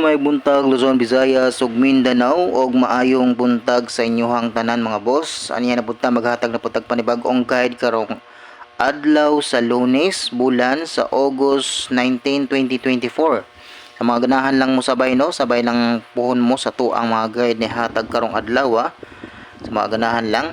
may buntag Luzon, Visayas ug Mindanao ug maayong buntag sa inyohang tanan mga boss. Aniya na punta maghatag na putag panibag-ong guide karong adlaw sa Lunes, bulan sa August 19, 2024. Sa mga ganahan lang mo sabay no, sabay lang puhon mo sa tuang mga guide ni hatag karong adlaw ah. Sa mga ganahan lang.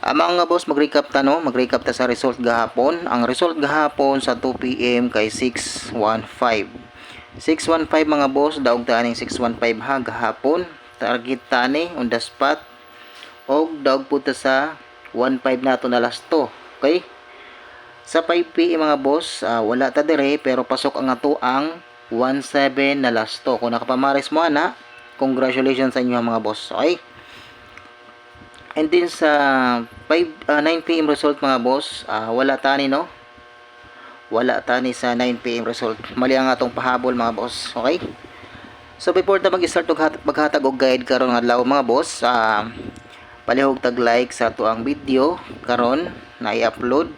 Ah, mga boss, mag-recap ta no, mag-recap ta sa result gahapon. Ang result gahapon sa 2 PM kay 615. 615 mga boss, daog ta aning 615 ha gahapon. Target ta ni on the spot. Og daog po ta sa 15 nato na last to. Okay? Sa 5 PM mga boss, ah, wala ta dire pero pasok ang ato ang 17 na last to. Kung nakapamaris mo ana, congratulations sa inyo mga boss. Okay? And then sa 5 ah, 9 PM result mga boss, ah, wala tani no. Wala tani sa 9 PM result. Mali ang atong pahabol mga boss. Okay? So before ta mag-start og hat- maghatag og guide karon nga adlaw mga boss, ah palihog tag like sa ato ang video karon na i-upload.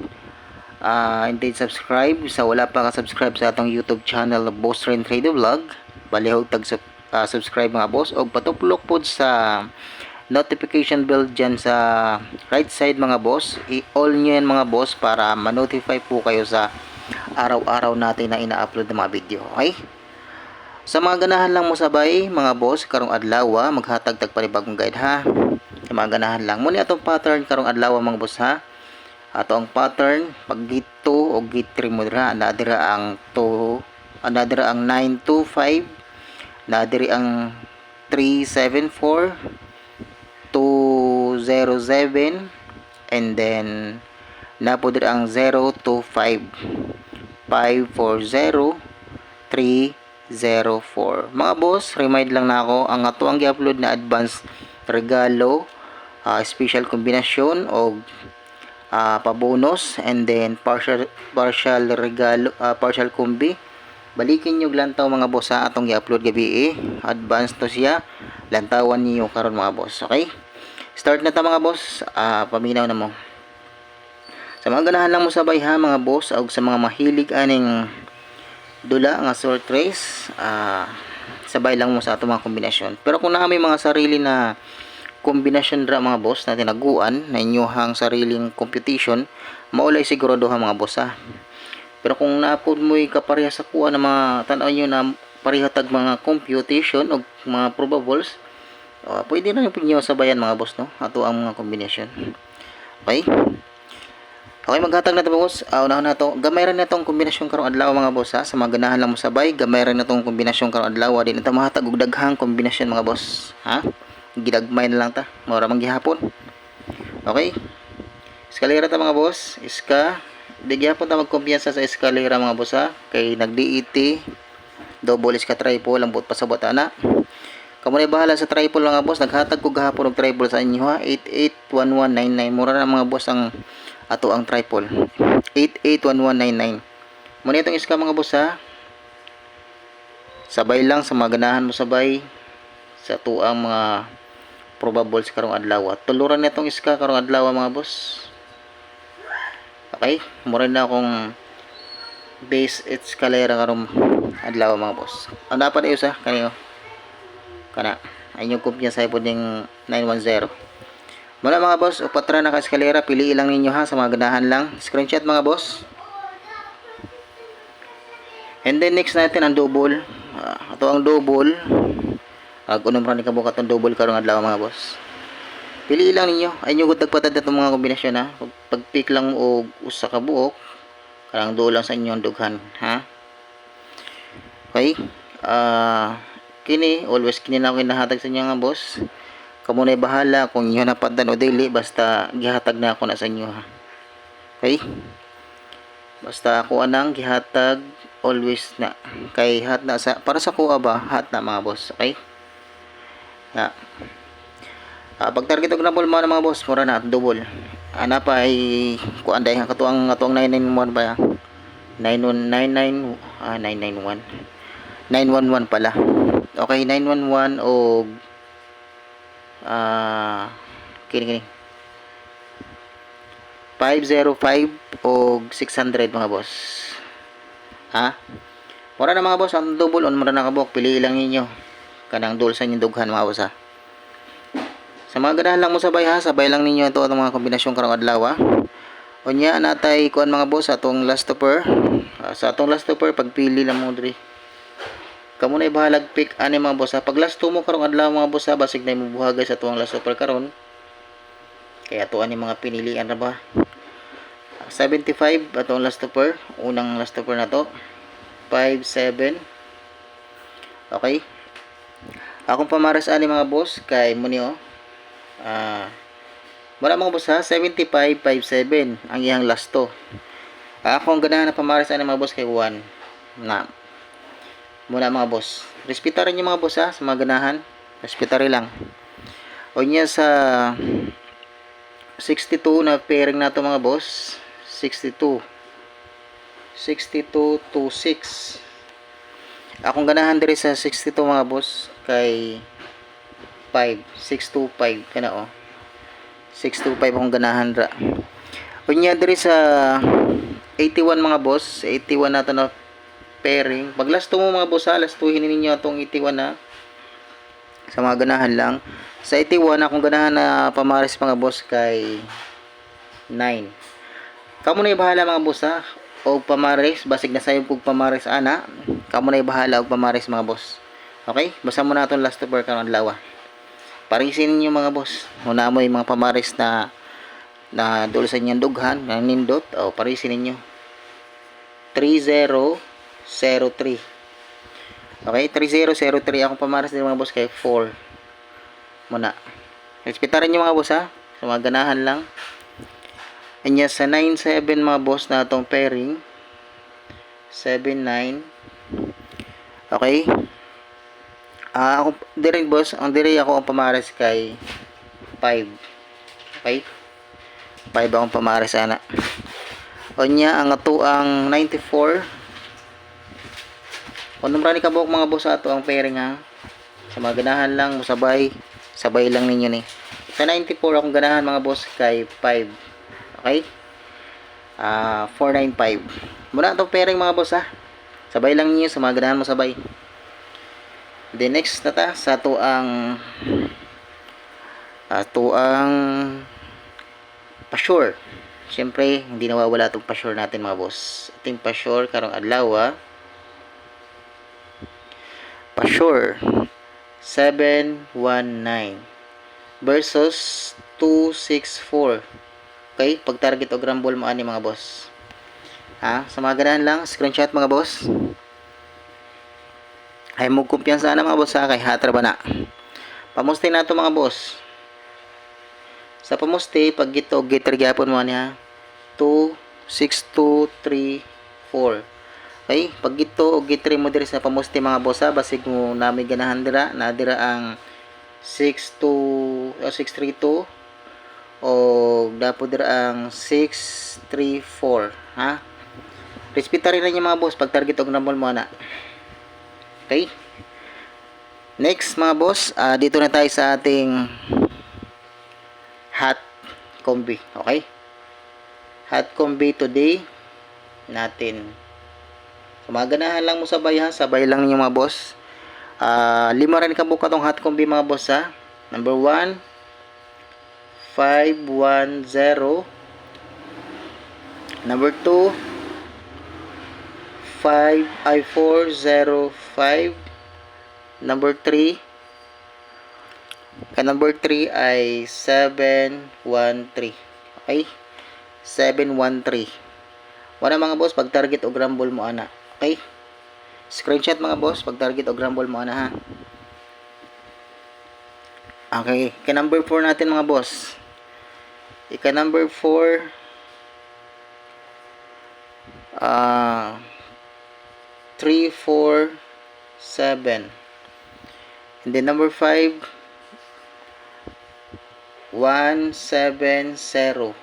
Ah and then subscribe sa wala pa ka subscribe sa atong YouTube channel Boss Train Trade Vlog. Palihog tag ah, subscribe mga boss og patuplok pod sa notification bell dyan sa right side mga boss. I-all nyo yan mga boss para ma-notify po kayo sa araw-araw natin na ina-upload ng mga video. Okay? Sa mga ganahan lang mo sabay, mga boss, karong adlaw, ah, maghatag tag panibagong guide ha. Sa mga ganahan lang. Muna atong pattern karong adlaw mga boss ha. Ato ang pattern pag gito o git 3 mo dira, nadira ang 2, nadira ang 925, nadiri ang 374, 207 and then napo diri ang 025 540 304 mga boss remind lang na ako ang ato ang gi-upload na advance regalo ah, special kombinasyon o ah, pabonus and then partial partial regalo ah, partial kombi. Balikin nyo lantaw mga boss sa atong i-upload gabi eh. advance to siya. Lantawan niyo karon mga boss okay? Start na ta mga boss. Ah, paminaw na mo sa mga ganahan lang mo sabay ha mga boss o sa mga mahilig aning dula nga short race ah, sabay lang mo sa ato mga kombinasyon pero kung na may mga sarili na kombinasyon dra mga boss na tinaguan na inyohang sariling competition maulay sigurado ha mga boss ha pero kung naapod mo kapareha sa kuha ng mga tanaw nyo na parehatag mga computation o mga probables, uh, pwede na yung pinyo sabayan mga boss, no? Ato ang mga kombinasyon. Okay? Okay, maghatag na ito boss. Uh, unahan na ito. Gamay rin na itong kombinasyon karong adlaw mga boss ha. Sa mga ganahan lang mo sabay, gamay rin na itong kombinasyon karong adlaw. Di na ito mahatag og daghang kombinasyon mga boss. Ha? Gidagmay na lang ta. Mura mang gihapon. Okay? Eskalera ta mga boss. Iska. Di gyapon ta magkumpiyansa sa eskalera mga boss ha. Kay nag-DET. Double iska triple. Buot pasabot ana. Kamu na bahala sa triple mga boss. Naghatag ko gahapon og triple sa inyo ha. 881199. Mura na mga boss ang ato ang triple. 881199. Muna itong iska mga boss ha. Sabay lang sa mga ganahan mo sabay sa tuang mga probables karong adlaw. Tuluran na itong iska karong adlaw mga boss. Okay, mura na akong base escalera karong adlaw mga boss. Ang dapat ayos ha kaniyo. Kana ayong kumpiyansa sa ipod ning 910. Mula mga boss, upatra na ka eskalera, pili lang ninyo ha sa mga ganahan lang. Screenshot mga boss. And then next natin ang double. Uh, ato ang double. Ag unom ra ni kabukat ang double karong adlaw mga boss. Pili lang ninyo. Ay nyo gud tagpatad itong mga kombinasyon ha. Pag, pag pick lang o usa ka buok, karang do lang sa inyo ang dughan, ha? Okay? Ah, kini always kini na ako kinahatag sa inyo nga boss. Kamo na bahala kung inyo napaddan o dili basta gihatag na ako na sa inyo ha. Okay? Basta ako anang gihatag always na kay hat na sa para sa kuha ba hat na mga boss okay na Ah, pag target og nabol mo na mga boss, mura na double. Ana pa ay kuan dai ang katuang katuang 991 ba? 9199 ah 991. 911 pala. Okay, 911 og ah kini kini. 505 og 600 mga boss. Ha? Mura na mga boss, ang double on mura na kabok, pili lang ninyo. Kanang dul sa inyong dughan mga boss ha. Sa mga ganahan lang mo sabay ha, sabay lang ninyo ito ang mga kombinasyon karong adlaw ha. Unya natay kuan mga boss atong last topper. Ah, sa atong last topper pagpili lang mo diri. Kamo na ibahalag pick ani mga boss. Pag last mo karong adlaw mga boss basig na mo buhagay sa tuwang last topper karon. Kaya tuan ni mga pinilian na ba. 75 atong last topper, unang last topper na to. 57 Okay. Akong pamaras ani mga boss kay muni oh. Ah wala mga boss ha, 75, 57 ang iyang last to. Ako ang ganahan na pamaris ani mga boss kay 1 na muna mga boss. Respetarin niyo mga boss ha, sa mga ganahan. Respetarin lang. O niya sa 62 na pairing nato mga boss. 62. 62 to 6. Akong ganahan diri sa 62 mga boss kay 5, 625 kana oh. 625 akong ganahan ra. Unya diri sa 81 mga boss, 81 nato na pairing. Pag last two mo mga boss, ha, last two hinin ninyo atong 81 na sa mga ganahan lang. Sa 81 akong ganahan na pamaris mga boss kay 9. Kamo na bahala mga boss ha. O pamaris, basig na sayo pug pamaris ana. Kamo na bahala og pamaris mga boss. Okay? Basta mo na atong last two per karon adlaw. Parisin ninyo mga boss. Muna mo yung mga pamaris na na dul sa inyong dughan, na nindot, o parisin ninyo. 3003. Okay, 3003 akong pamaris din mga boss kay 4. Muna. Respetarin nyo mga boss ha. Sa mga ganahan lang. Anya sa 97 mga boss na itong pairing. 79. Okay. Ah, ako dire boss, ang dire ako ang pamares kay 5. Okay? 5 akong pamares ana. Onya ang ato ang 94. Kung numra ni kabuk mga boss ato ang pairing ha. Sa mga ganahan lang musabay, sabay lang ninyo ni. Sa 94 akong ganahan mga boss kay 5. Okay? Ah, 495. Muna itong pairing mga boss ha. Sabay lang ninyo sa mga ganahan mo sabay. The next na ta sa to ang ato ang pasure. Siyempre, hindi nawawala itong pasure natin mga boss. Ating pasure karong adlaw Pasure 719 versus 264. Okay, pag target o grumble mo ani mga boss. Ha, sa mga ganahan lang, screenshot mga boss. Ay mo kumpiyansa na mga boss ha? Kay hatra ba na? Pamuste na to mga boss. Sa pamuste pag gito gitter gyapon mo niya 2 6 2 3 4 okay pag gito og gitter mo diri sa pamuste mga boss basig mo nami ganahan dira na dira ang 6 2 o 6 3 2 o dapo dira ang 6 3 4 ha Respeta rin niyo mga boss pag target og number mo na Okay? Next mga boss, ah, dito na tayo sa ating hot combi. Okay? Hot combi today natin. So, mga ganahan lang mo sabay ha. Sabay lang ninyo mga boss. Ah, lima rin kabuka tong hot combi mga boss ha. Number 1 510 Number 2 5 ay 405 number 3 ka number 3 ay 713 okay 713 wala mga boss pag target o grumble mo ana okay screenshot mga boss pag target o grumble mo ana ha okay ka number 4 natin mga boss ika number 4 ah uh, 3, 4, 7. And then number 5, 1, 7, 0.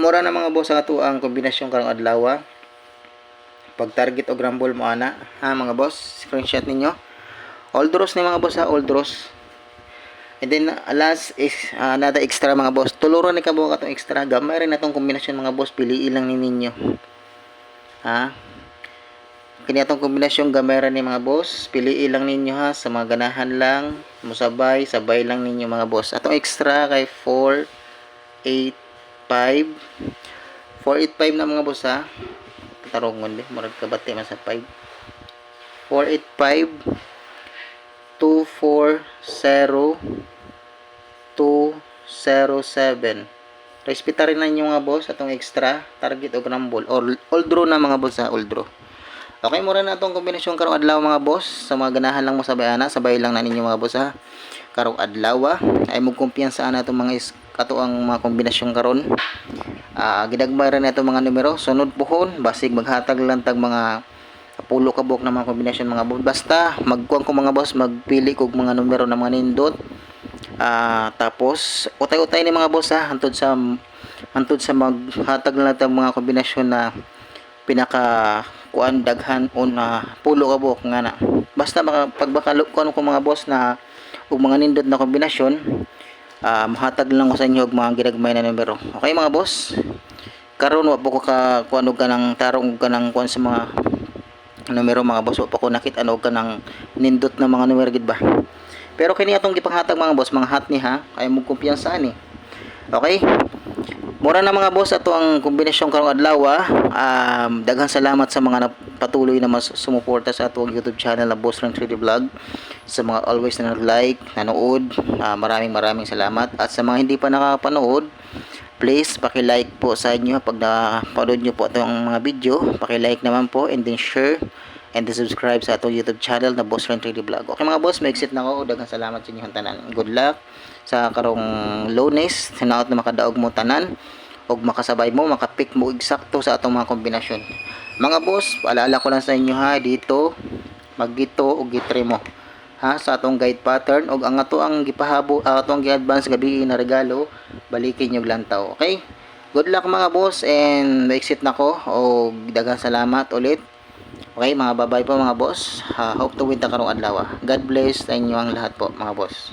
Mura na mga boss ang ato ang kombinasyon karong adlaw. Pag target o grumble mo ana, ha mga boss, screenshot ninyo. All draws ni mga boss ha, all draws. And then last is uh, another extra mga boss. Tuluran ni kabuo katong extra. Gamay rin natong kombinasyon mga boss, piliin lang ni ninyo. Ha? Kini atong kombinasyon gamay ra ni mga boss. Piliin lang ninyo ha sa mga ganahan lang. Musabay, sabay lang ninyo mga boss. Atong extra kay 4 8 5 485 na mga boss ha. Tarongon di, murag kabati man sa 5. 485 240 207 Respeta rin na inyo mga boss atong extra target o rumble or all draw na mga boss ha all draw. Okay mura na itong kombinasyon karong adlaw mga boss. Sa mga ganahan lang mo sabay ana sabay lang na ninyo mga boss ha. Karong adlaw ay mo kumpiyansa na itong mga ato ang mga kombinasyon karon ah gidagmay ra na itong mga numero. Sunod pohon basig maghatag lang tag mga pulo ka buok na mga kombinasyon mga boss basta magkuang ko mga boss magpili kog mga numero na mga nindot. Ah, tapos utay-utay ni mga boss ha hantod sa hantod sa maghatag na natin mga kombinasyon na pinaka kuan daghan on na pulo ka buok nga na. Basta maka, pag baka kuan ko mga boss na ug mga nindot na kombinasyon ah mahatag lang ko sa inyo og mga ginagmay na numero. Okay mga boss? Karon wa po ko ka kuan og kanang tarong og kanang kuan sa mga numero mga boss wa pa ko nakita og kanang nindot na mga numero gid ba. Pero kini atong gipanghatag mga boss, mga hot ni ha, kay mo kumpiyansa ni. Okay? Mura na mga boss ato ang kombinasyon karong adlaw. Um, daghang salamat sa mga patuloy na mas sumuporta sa atong YouTube channel na Boss Lang 3D Vlog. Sa mga always na nag-like, nanood, ah, maraming maraming salamat. At sa mga hindi pa nakapanood, please paki-like po sa inyo pag napanood nyo po itong mga video. Paki-like naman po and then share and then subscribe sa atong YouTube channel na Boss Ren 3D Vlog. Okay mga boss, may exit na ako. Daghang salamat sa inyong tanan. Good luck sa karong lowness. Hinaot na makadaog mo tanan og makasabay mo, makapick mo eksakto sa atong mga kombinasyon. Mga boss, paalala ko lang sa inyo ha, dito maggito og gitre mo ha sa atong guide pattern og ang ato ang gipahabo uh, atong gi-advance gabi na regalo balikin yung lantaw okay good luck mga boss and exit na ko og daghang salamat ulit Okay, mga babay po mga boss. Uh, hope to win ta karong adlaw. God bless sa inyo ang lahat po mga boss.